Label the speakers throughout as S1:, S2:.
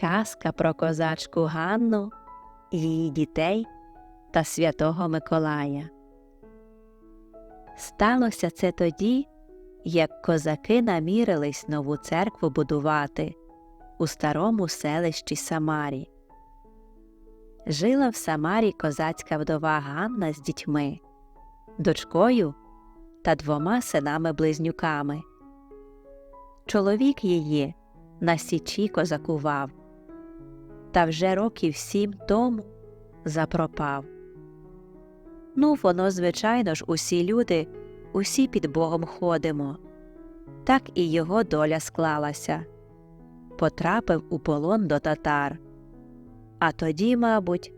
S1: Казка про козачку Ганну, її дітей та святого Миколая. Сталося це тоді, як козаки намірились нову церкву будувати у старому селищі Самарі. Жила в Самарі козацька вдова Ганна з дітьми, дочкою та двома синами-близнюками. Чоловік її на січі козакував, та вже років сім тому запропав. Ну, воно, звичайно ж, усі люди, усі під Богом ходимо. Так і його доля склалася. Потрапив у полон до татар, а тоді, мабуть,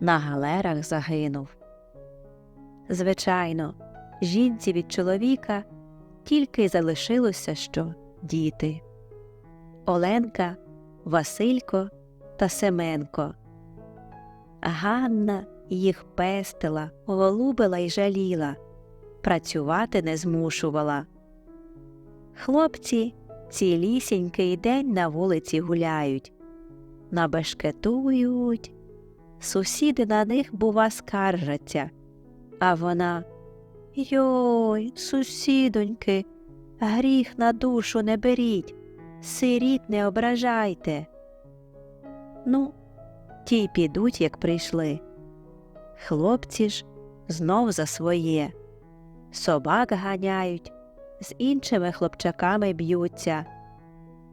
S1: на галерах загинув. Звичайно, жінці від чоловіка тільки й залишилося що діти Оленка, Василько та Семенко. Ганна їх пестила, голубила й жаліла, працювати не змушувала. Хлопці цілісінький день на вулиці гуляють, набешкетують, сусіди на них, бува, скаржаться, а вона Йой, сусідоньки, гріх на душу не беріть, сиріт не ображайте. Ну, ті підуть, як прийшли. Хлопці ж знов за своє. Собак ганяють, з іншими хлопчаками б'ються,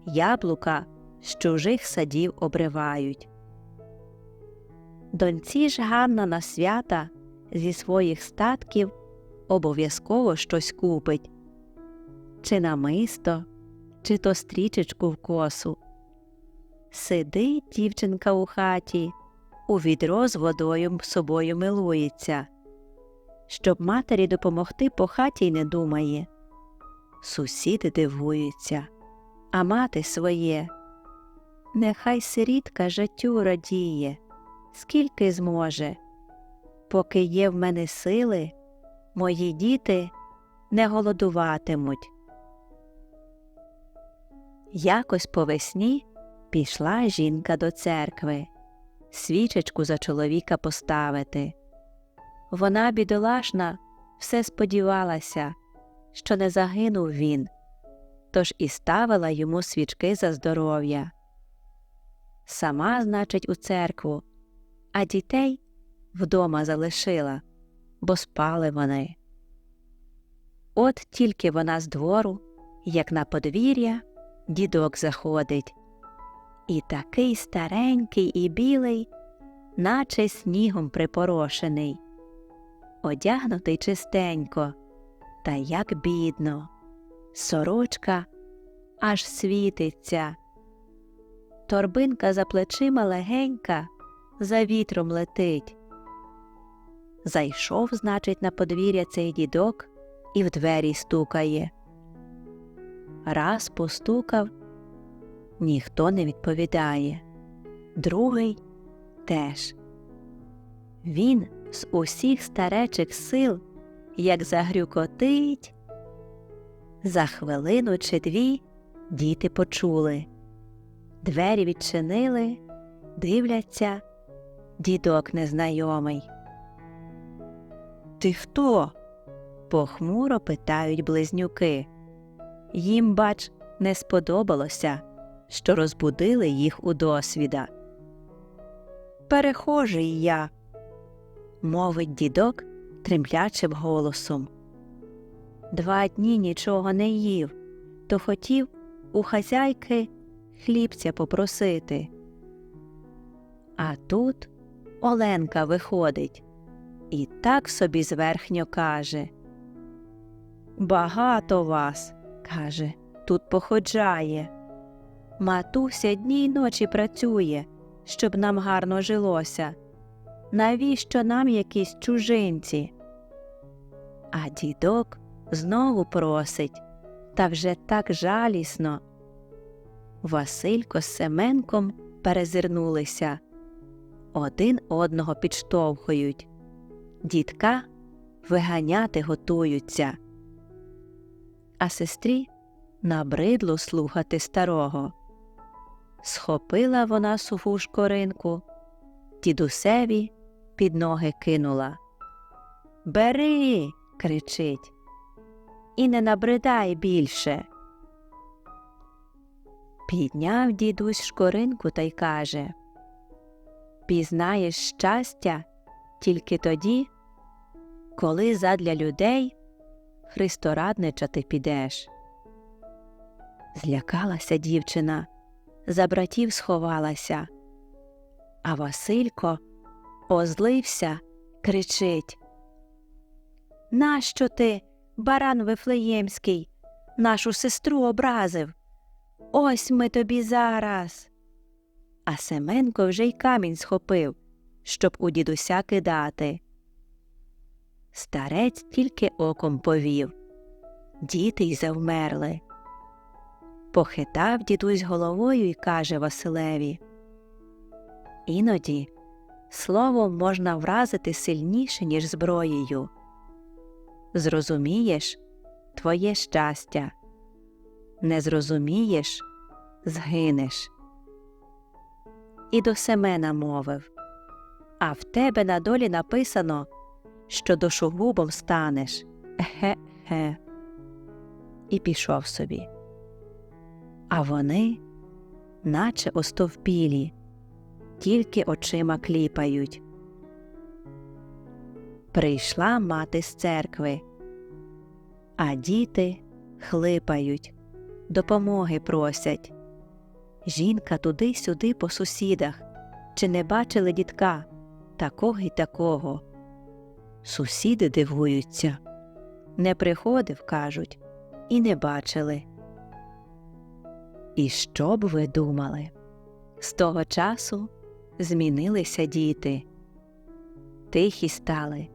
S1: яблука з чужих садів обривають. Доньці ж Ганна на свята зі своїх статків обов'язково щось купить чи намисто, чи то стрічечку в косу. Сидить дівчинка у хаті, у відро з водою собою милується. Щоб матері допомогти по хаті й не думає. Сусіди дивуються, а мати своє. Нехай сирітка життю радіє, скільки зможе. Поки є в мене сили, мої діти не голодуватимуть. Якось по весні пішла жінка до церкви, свічечку за чоловіка поставити. Вона, бідолашна, все сподівалася, що не загинув він, тож і ставила йому свічки за здоров'я. Сама, значить, у церкву, а дітей вдома залишила, бо спали вони. От тільки вона з двору, як на подвір'я, дідок заходить, і такий старенький і білий, наче снігом припорошений, одягнутий чистенько, та як бідно, сорочка аж світиться. Торбинка за плечима легенька, за вітром летить. Зайшов, значить, на подвір'я цей дідок і в двері стукає. Раз постукав, ніхто не відповідає, другий теж. Він з усіх старечих сил, як загрюкотить. За хвилину чи дві діти почули. Двері відчинили, дивляться, дідок незнайомий. Ти хто? похмуро питають близнюки. Їм, бач, не сподобалося, що розбудили їх у досвіда. Перехожий я, мовить дідок тремлячим голосом. Два дні нічого не їв, то хотів у хазяйки хлібця попросити. А тут Оленка виходить і так собі зверхньо каже Багато вас, каже, тут походжає. Матуся дні й ночі працює, щоб нам гарно жилося. Навіщо нам якісь чужинці? А дідок знову просить, та вже так жалісно. Василько з Семенком перезирнулися, один одного підштовхують, дідка виганяти готуються а сестрі набридло слухати старого. Схопила вона суху шкоринку, дідусеві під ноги кинула. Бери, кричить, і не набридай більше. Підняв дідусь шкоринку та й каже Пізнаєш щастя тільки тоді, коли задля людей христорадничати підеш. Злякалася дівчина, за братів сховалася, а Василько озлився, кричить Нащо ти, баран Вифлеємський, нашу сестру образив? Ось ми тобі зараз. А Семенко вже й камінь схопив, щоб у дідуся кидати. Старець тільки оком повів. Діти й завмерли. Похитав дідусь головою і каже Василеві Іноді словом можна вразити сильніше, ніж зброєю. Зрозумієш твоє щастя, не зрозумієш згинеш. І до Семена мовив А в тебе на долі написано, що душогубом станеш. Ге-ге. І пішов собі. А вони, наче остовпілі, тільки очима кліпають. Прийшла мати з церкви, а діти хлипають, допомоги просять. Жінка туди-сюди по сусідах, чи не бачили дітка такого й такого. Сусіди дивуються. Не приходив, кажуть, і не бачили. І що б ви думали? З того часу змінилися діти. Тихі стали,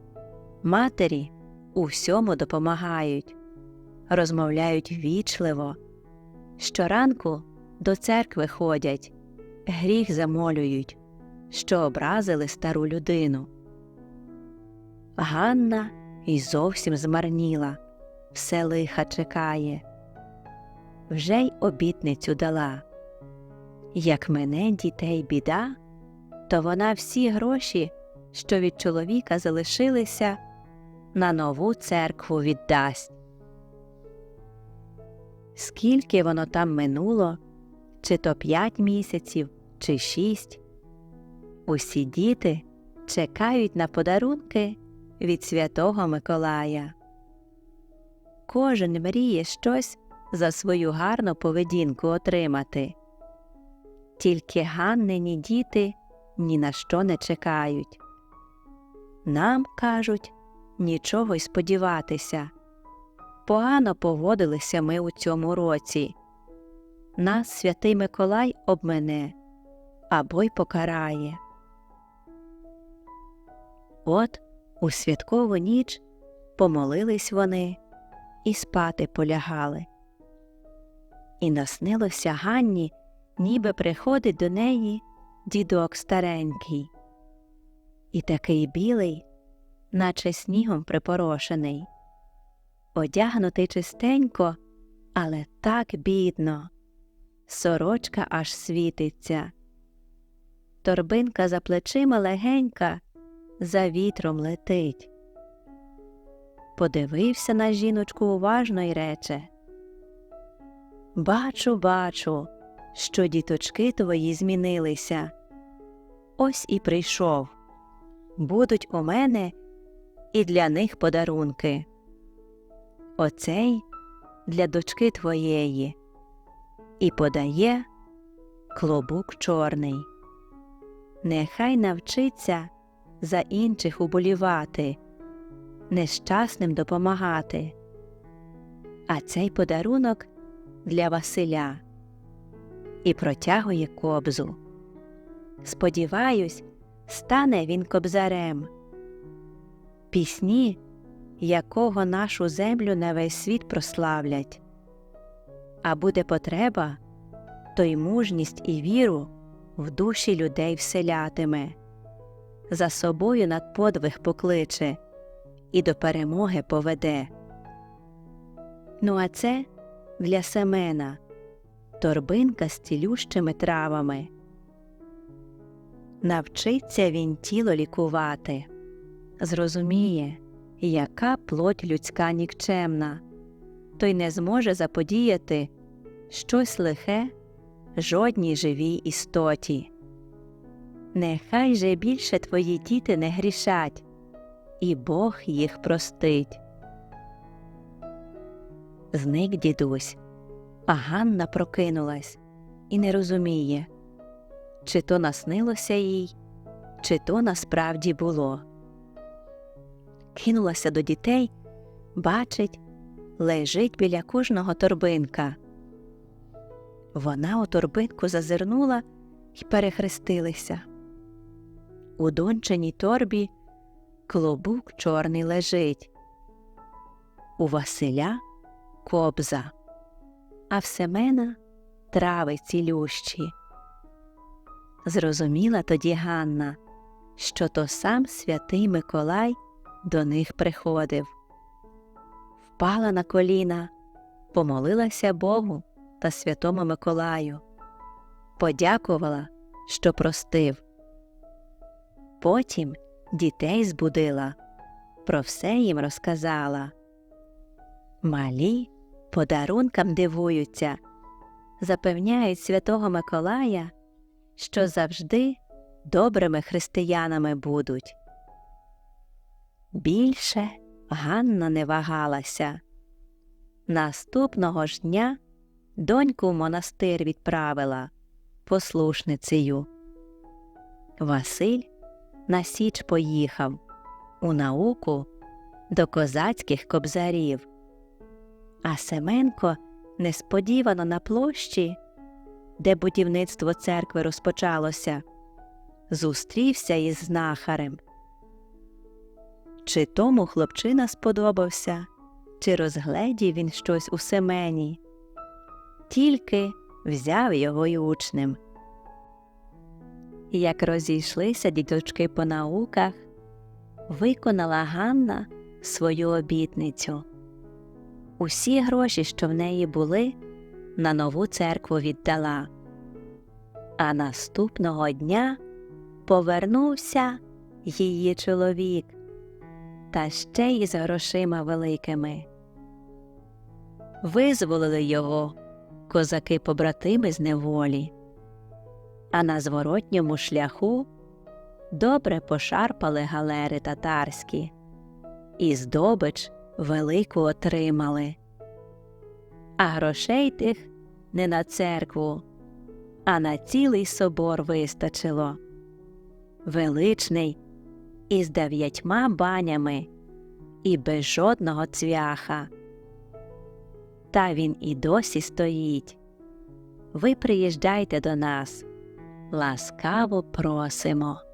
S1: матері у всьому допомагають, розмовляють вічливо. Щоранку до церкви ходять, гріх замолюють, що образили стару людину. Ганна й зовсім змарніла, все лиха чекає. Вже й обітницю дала. Як мене дітей біда, то вона всі гроші, що від чоловіка залишилися, на нову церкву віддасть. Скільки воно там минуло, чи то п'ять місяців, чи шість, усі діти чекають на подарунки від Святого Миколая. Кожен мріє щось за свою гарну поведінку отримати. Тільки Ганнині діти ні на що не чекають. Нам, кажуть, нічого й сподіватися. Погано поводилися ми у цьому році. Нас святий Миколай обмене або й покарає. От у святкову ніч помолились вони і спати полягали. І наснилося Ганні, ніби приходить до неї дідок старенький, і такий білий, наче снігом припорошений, одягнутий чистенько, але так бідно, сорочка аж світиться. Торбинка за плечима легенька, за вітром летить. Подивився на жіночку уважно й рече Бачу, бачу, що діточки твої змінилися. Ось і прийшов. Будуть у мене і для них подарунки. Оцей для дочки твоєї і подає клобук чорний. Нехай навчиться за інших уболівати, нещасним допомагати. А цей подарунок для Василя і протягує кобзу. Сподіваюсь, стане він кобзарем. Пісні, якого нашу землю на весь світ прославлять. А буде потреба, то й мужність і віру в душі людей вселятиме, за собою над подвиг покличе і до перемоги поведе. Ну, а це для Семена, торбинка з цілющими травами. Навчиться він тіло лікувати, зрозуміє, яка плоть людська нікчемна, то й не зможе заподіяти щось лихе жодній живій істоті. Нехай же більше твої діти не грішать, і Бог їх простить. Зник дідусь, а Ганна прокинулась і не розуміє, чи то наснилося їй, чи то насправді було. Кинулася до дітей, бачить, лежить біля кожного торбинка. Вона у торбинку зазирнула і перехрестилися. У дончиній торбі клобук чорний лежить. У Василя кобза, а в Семена трави цілющі. Зрозуміла тоді Ганна, що то сам святий Миколай до них приходив. Впала на коліна, помолилася Богу та святому Миколаю, подякувала, що простив. Потім дітей збудила, про все їм розказала. Малі подарункам дивуються, запевняють святого Миколая, що завжди добрими християнами будуть. Більше Ганна не вагалася. Наступного ж дня доньку в монастир відправила послушницею. Василь на січ поїхав у науку до козацьких кобзарів, а Семенко несподівано на площі, де будівництво церкви розпочалося, зустрівся із знахарем. Чи тому хлопчина сподобався, чи розгледів він щось у Семені, тільки взяв його й учнем. Як розійшлися діточки по науках, виконала Ганна свою обітницю. Усі гроші, що в неї були, на нову церкву віддала. А наступного дня повернувся її чоловік, та ще й з грошима великими. Визволили його козаки побратими з неволі а на зворотньому шляху добре пошарпали галери татарські, і здобич велику отримали. А грошей тих не на церкву, а на цілий собор вистачило. Величний із дев'ятьма банями і без жодного цвяха. Та він і досі стоїть. Ви приїжджайте до нас ласкаво просимо.